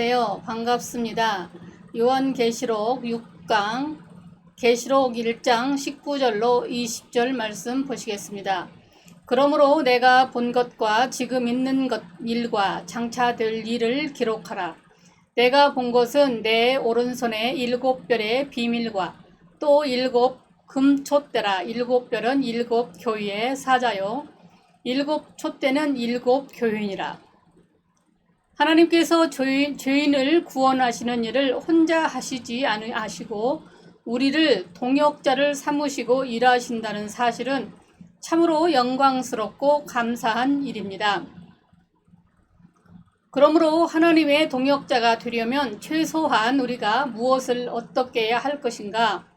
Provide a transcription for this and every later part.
안녕하세요. 반갑습니다. 요한계시록 6강 계시록 1장 19절로 20절 말씀 보시겠습니다. 그러므로 내가 본 것과 지금 있는 것 일과 장차 될 일을 기록하라. 내가 본 것은 내 오른손에 일곱 별의 비밀과 또 일곱 금촛대라. 일곱 별은 일곱 교회의 사자요. 일곱 촛대는 일곱 교인이라. 하나님께서 죄인, 죄인을 구원하시는 일을 혼자 하시지 않으시고 우리를 동역자를 삼으시고 일하신다는 사실은 참으로 영광스럽고 감사한 일입니다. 그러므로 하나님의 동역자가 되려면 최소한 우리가 무엇을 어떻게 해야 할 것인가?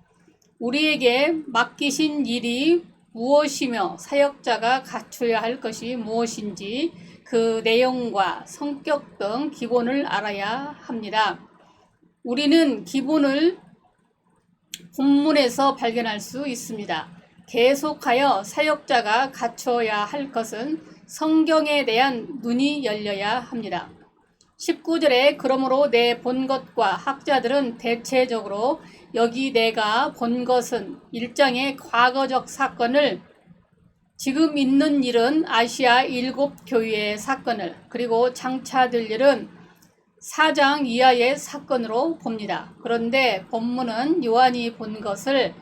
우리에게 맡기신 일이 무엇이며 사역자가 갖춰야 할 것이 무엇인지 그 내용과 성격 등 기본을 알아야 합니다. 우리는 기본을 본문에서 발견할 수 있습니다. 계속하여 사역자가 갖춰야 할 것은 성경에 대한 눈이 열려야 합니다. 19절에 그러므로 내 본 것과 학자들은 대체적으로 여기 내가 본 것은 일장의 과거적 사건을 지금 있는 일은 아시아 일곱 교회의 사건을 그리고 장차 될 일은 사장 이하의 사건으로 봅니다. 그런데 본문은 요한이 본 것을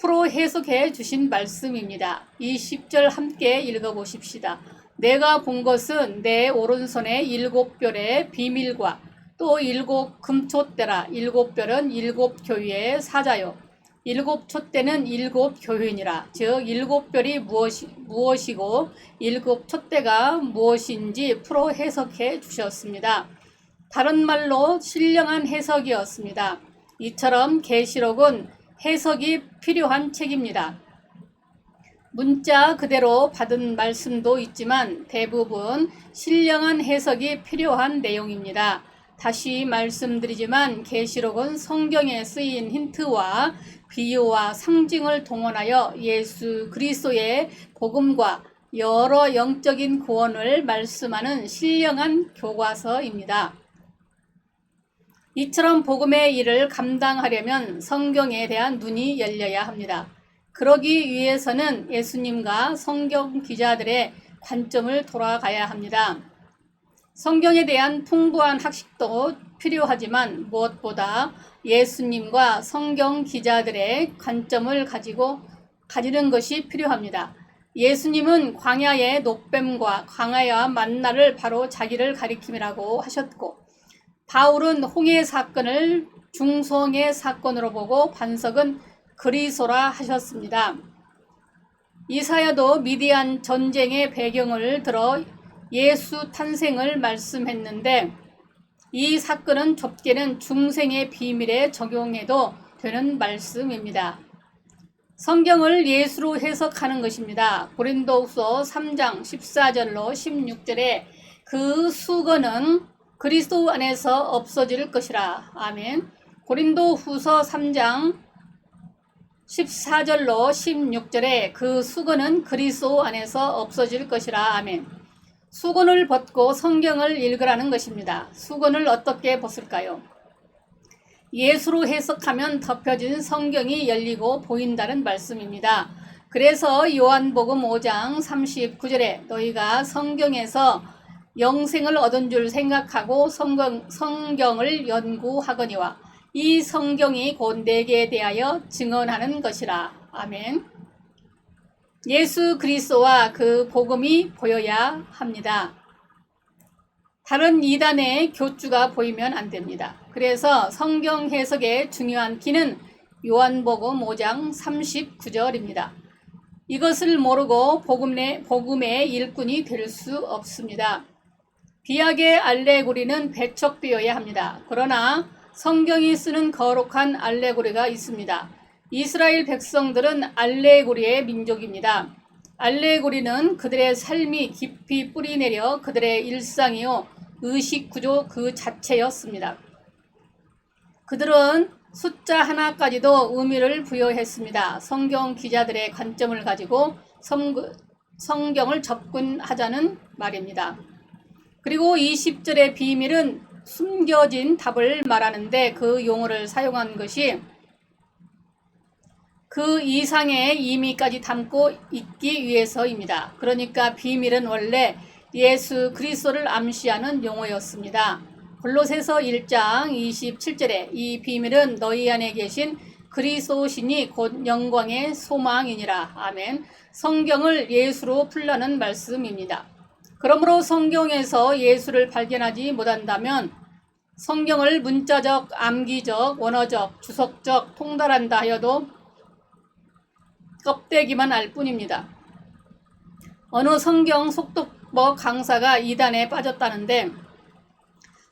프로 해석해 주신 말씀입니다. 이 10절 함께 읽어보십시다. 내가 본 것은 내 오른손에 일곱 별의 비밀과 또 일곱 금촛대라. 일곱 별은 일곱 교회의 사자요. 일곱 촛대는 일곱 교인이라 즉 일곱 별이 무엇이, 무엇이고 일곱 촛대가 무엇인지 프로 해석해 주셨습니다. 다른 말로 신령한 해석이었습니다. 이처럼 계시록은 해석이 필요한 책입니다. 문자 그대로 받은 말씀도 있지만 대부분 신령한 해석이 필요한 내용입니다. 다시 말씀드리지만 계시록은 성경에 쓰인 힌트와 비유와 상징을 동원하여 예수 그리스도의 복음과 여러 영적인 구원을 말씀하는 신령한 교과서입니다. 이처럼 복음의 일을 감당하려면 성경에 대한 눈이 열려야 합니다. 그러기 위해서는 예수님과 성경 기자들의 관점을 돌아가야 합니다. 성경에 대한 풍부한 학식도 필요하지만 무엇보다 예수님과 성경 기자들의 관점을 가지고 가지는 것이 필요합니다. 예수님은 광야의 노뱀과 광야와 만나를 바로 자기를 가리킴이라고 하셨고 바울은 홍해 사건을 중송의 사건으로 보고 반석은 그리소라 하셨습니다. 이사야도 미디안 전쟁의 배경을 들어 예수 탄생을 말씀했는데 이 사건은 좁게는 중생의 비밀에 적용해도 되는 말씀입니다. 성경을 예수로 해석하는 것입니다. 고린도후서 3장 14절로 16절에 그 수건은 그리스도 안에서 없어질 것이라. 아멘. 고린도후서 3장 14절로 16절에 그 수건은 그리스도 안에서 없어질 것이라. 아멘. 수건을 벗고 성경을 읽으라는 것입니다. 수건을 어떻게 벗을까요? 예수로 해석하면 덮여진 성경이 열리고 보인다는 말씀입니다. 그래서 요한복음 5장 39절에 너희가 성경에서 영생을 얻은 줄 생각하고 성경, 성경을 연구하거니와 이 성경이 곧 내게 대하여 증언하는 것이라. 아멘. 예수 그리스도와 그 복음이 보여야 합니다. 다른 이단의 교주가 보이면 안 됩니다. 그래서 성경 해석의 중요한 키는 요한복음 5장 39절입니다. 이것을 모르고 복음의, 복음의 일꾼이 될 수 없습니다. 비약의 알레고리는 배척되어야 합니다. 그러나 성경이 쓰는 거룩한 알레고리가 있습니다. 이스라엘 백성들은 알레고리의 민족입니다. 알레고리는 그들의 삶이 깊이 뿌리내려 그들의 일상이요 의식 구조 그 자체였습니다. 그들은 숫자 하나까지도 의미를 부여했습니다. 성경 기자들의 관점을 가지고 성, 성경을 접근하자는 말입니다. 그리고 20절의 비밀은 숨겨진 답을 말하는데 그 용어를 사용한 것이 그 이상의 의미까지 담고 있기 위해서입니다. 그러니까 비밀은 원래 예수 그리스도를 암시하는 용어였습니다. 골로새서 1장 27절에 이 비밀은 너희 안에 계신 그리스도신이 곧 영광의 소망이니라. 아멘. 성경을 예수로 풀라는 말씀입니다. 그러므로 성경에서 예수를 발견하지 못한다면 성경을 문자적, 암기적, 원어적, 주석적 통달한다 하여도 껍데기만 알 뿐입니다. 어느 성경 속독법 강사가 이단에 빠졌다는데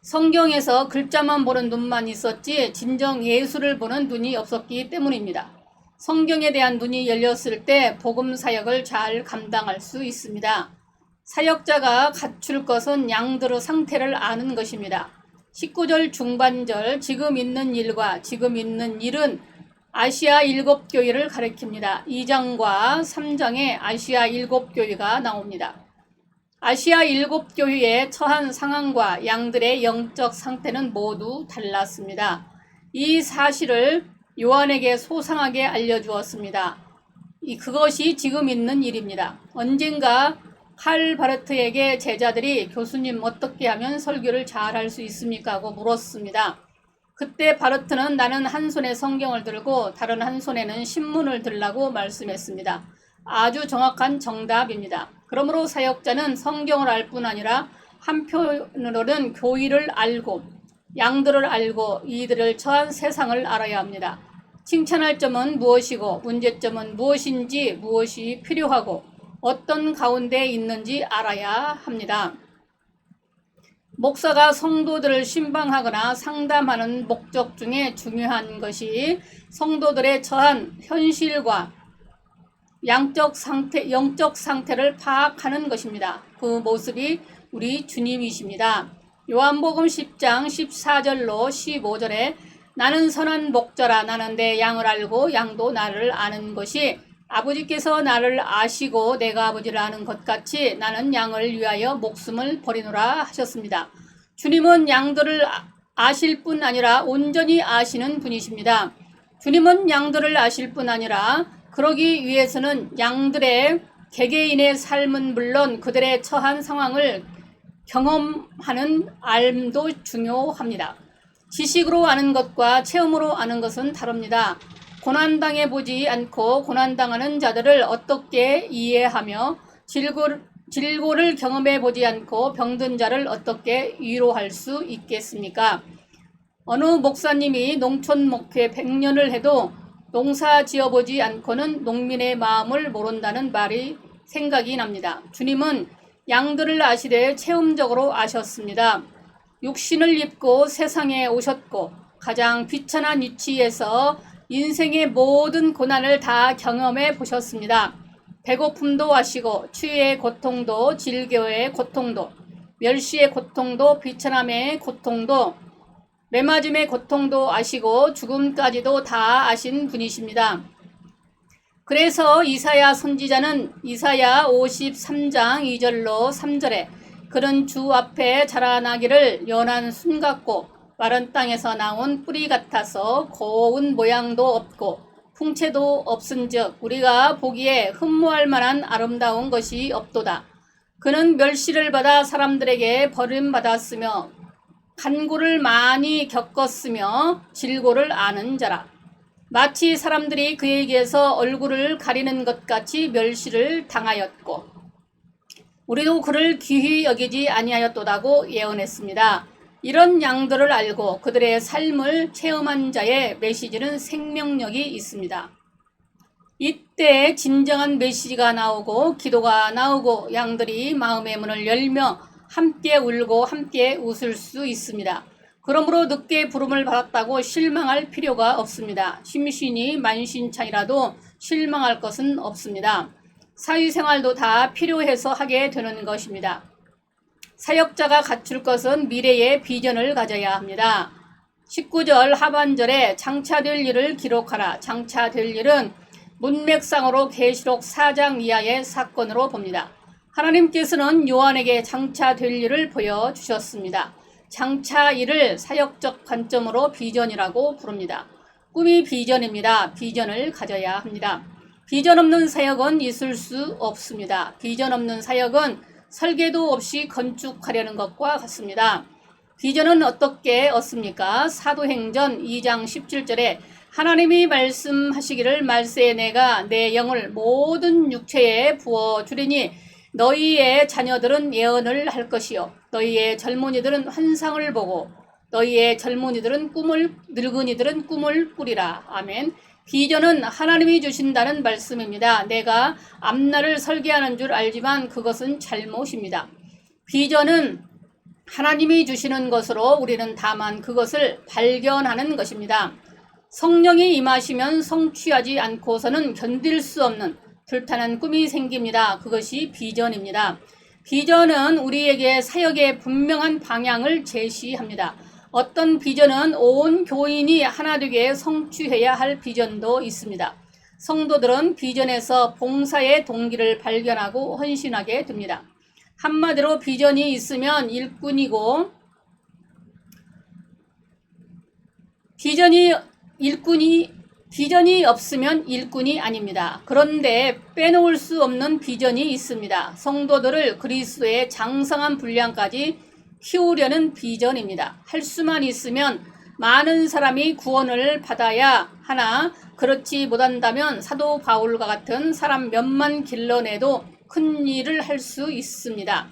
성경에서 글자만 보는 눈만 있었지 진정 예수를 보는 눈이 없었기 때문입니다. 성경에 대한 눈이 열렸을 때 복음 사역을 잘 감당할 수 있습니다. 사역자가 갖출 것은 양들의 상태를 아는 것입니다. 19절 중반절 지금 있는 일과 지금 있는 일은 아시아 일곱 교회를 가리킵니다. 2장과 3장에 아시아 일곱 교회가 나옵니다. 아시아 일곱 교회의 처한 상황과 양들의 영적 상태는 모두 달랐습니다. 이 사실을 요한에게 소상하게 알려주었습니다. 이 그것이 지금 있는 일입니다. 언젠가 칼 바르트에게 제자들이 교수님 어떻게 하면 설교를 잘 할 수 있습니까? 하고 물었습니다. 그때 바르트는 나는 한 손에 성경을 들고 다른 한 손에는 신문을 들라고 말씀했습니다. 아주 정확한 정답입니다. 그러므로 사역자는 성경을 알 뿐 아니라 한편으로는 교의를 알고 양들을 알고 이들을 처한 세상을 알아야 합니다. 칭찬할 점은 무엇이고 문제점은 무엇인지 무엇이 필요하고 어떤 가운데 있는지 알아야 합니다. 목사가 성도들을 신방하거나 상담하는 목적 중에 중요한 것이 성도들의 처한 현실과 양적 상태, 영적 상태를 파악하는 것입니다. 그 모습이 우리 주님이십니다. 요한복음 10장 14절로 15절에 나는 선한 목자라 나는 내 양을 알고 양도 나를 아는 것이 아버지께서 나를 아시고 내가 아버지를 아는 것 같이 나는 양을 위하여 목숨을 버리노라 하셨습니다. 주님은 양들을 아- 아실 뿐 아니라 온전히 아시는 분이십니다. 주님은 양들을 아실 뿐 아니라 그러기 위해서는 양들의 개개인의 삶은 물론 그들의 처한 상황을 경험하는 알도 중요합니다. 지식으로 아는 것과 체험으로 아는 것은 다릅니다. 고난당해 보지 않고 고난당하는 자들을 어떻게 이해하며 질고를, 질고를 경험해 보지 않고 병든 자를 어떻게 위로할 수 있겠습니까? 어느 목사님이 농촌 목회 100년을 해도 농사 지어보지 않고는 농민의 마음을 모른다는 말이 생각이 납니다. 주님은 양들을 아시되 체험적으로 아셨습니다. 육신을 입고 세상에 오셨고 가장 비천한 위치에서 인생의 모든 고난을 다 경험해 보셨습니다. 배고픔도 아시고 추위의 고통도 질교의 고통도 멸시의 고통도 비천함의 고통도 매맞음의 고통도 아시고 죽음까지도 다 아신 분이십니다. 그래서 이사야 선지자는 이사야 53장 2절로 3절에 그런 주 앞에 자라나기를 연한 순 같고 마른 땅에서 나온 뿌리 같아서 고운 모양도 없고 풍채도 없은즉 우리가 보기에 흠모할 만한 아름다운 것이 없도다. 그는 멸시를 받아 사람들에게 버림받았으며 간고를 많이 겪었으며 질고를 아는 자라. 마치 사람들이 그에게서 얼굴을 가리는 것 같이 멸시를 당하였고 우리도 그를 귀히 여기지 아니하였도다고 예언했습니다. 이런 양들을 알고 그들의 삶을 체험한 자의 메시지는 생명력이 있습니다. 이때 진정한 메시지가 나오고 기도가 나오고 양들이 마음의 문을 열며 함께 울고 함께 웃을 수 있습니다. 그러므로 늦게 부름을 받았다고 실망할 필요가 없습니다. 심신이 만신창이라도 실망할 것은 없습니다. 사회생활도 다 필요해서 하게 되는 것입니다. 사역자가 갖출 것은 미래의 비전을 가져야 합니다. 19절 하반절에 장차될 일을 기록하라. 장차될 일은 문맥상으로 계시록 4장 이하의 사건으로 봅니다. 하나님께서는 요한에게 장차될 일을 보여주셨습니다. 장차 이를 사역적 관점으로 비전이라고 부릅니다. 꿈이 비전입니다. 비전을 가져야 합니다. 비전 없는 사역은 있을 수 없습니다. 비전 없는 사역은 설계도 없이 건축하려는 것과 같습니다. 비전은 어떻게 얻습니까? 사도행전 2장 17절에 하나님이 말씀하시기를 말세에 내가 내 영을 모든 육체에 부어 주리니 너희의 자녀들은 예언을 할 것이요 너희의 젊은이들은 환상을 보고 너희의 젊은이들은 꿈을 늙은이들은 꿈을 꾸리라. 아멘. 비전은 하나님이 주신다는 말씀입니다. 내가 앞날을 설계하는 줄 알지만 그것은 잘못입니다. 비전은 하나님이 주시는 것으로 우리는 다만 그것을 발견하는 것입니다. 성령이 임하시면 성취하지 않고서는 견딜 수 없는 불타는 꿈이 생깁니다. 그것이 비전입니다. 비전은 우리에게 사역의 분명한 방향을 제시합니다. 어떤 비전은 온 교인이 하나 되게 성취해야 할 비전도 있습니다. 성도들은 비전에서 봉사의 동기를 발견하고 헌신하게 됩니다. 한마디로 비전이 있으면 일꾼이고 비전이 일꾼이 비전이 없으면 일꾼이 아닙니다. 그런데 빼놓을 수 없는 비전이 있습니다. 성도들을 그리스도의 장성한 분량까지 키우려는 비전입니다. 할 수만 있으면 많은 사람이 구원을 받아야 하나 그렇지 못한다면 사도 바울과 같은 사람 몇만 길러내도 큰 일을 할 수 있습니다.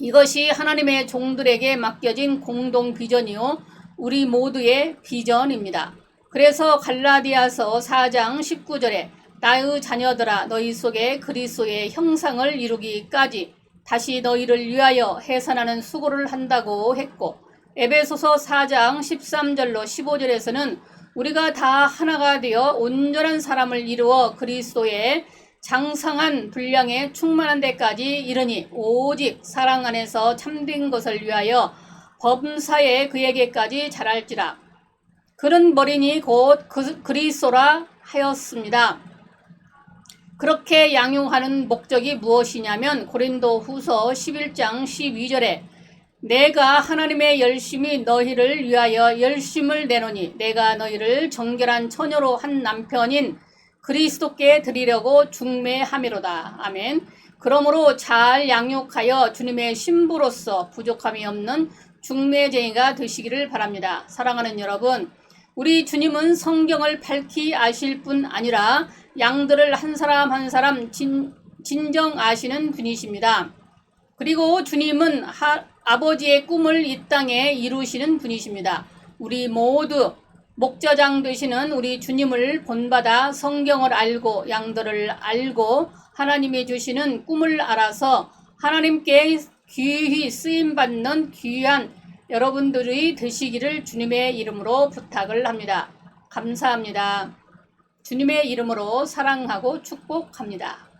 이것이 하나님의 종들에게 맡겨진 공동 비전이요 우리 모두의 비전입니다. 그래서 갈라디아서 4장 19절에 나의 자녀들아 너희 속에 그리스도의 형상을 이루기까지 다시 너희를 위하여 해산하는 수고를 한다고 했고 에베소서 4장 13절로 15절에서는 우리가 다 하나가 되어 온전한 사람을 이루어 그리스도의 장성한 분량에 충만한 데까지 이르니 오직 사랑 안에서 참된 것을 위하여 범사에 그에게까지 자랄지라 그런 머리니 곧 그, 그리스도라 하였습니다. 그렇게 양용하는 목적이 무엇이냐면 고린도 후서 11장 12절에 내가 하나님의 열심히 너희를 위하여 열심을 내노니 내가 너희를 정결한 처녀로 한 남편인 그리스도께 드리려고 중매함이로다. 아멘. 그러므로 잘 양육하여 주님의 신부로서 부족함이 없는 중매쟁이가 되시기를 바랍니다. 사랑하는 여러분, 우리 주님은 성경을 밝히 아실 뿐 아니라 양들을 한 사람 한 사람 진, 진정 아시는 분이십니다. 그리고 주님은 하, 아버지의 꿈을 이 땅에 이루시는 분이십니다. 우리 모두 목자장 되시는 우리 주님을 본받아 성경을 알고 양들을 알고 하나님이 주시는 꿈을 알아서 하나님께 귀히 쓰임 받는 귀한 여러분들이 되시기를 주님의 이름으로 부탁을 합니다. 감사합니다. 주님의 이름으로 사랑하고 축복합니다.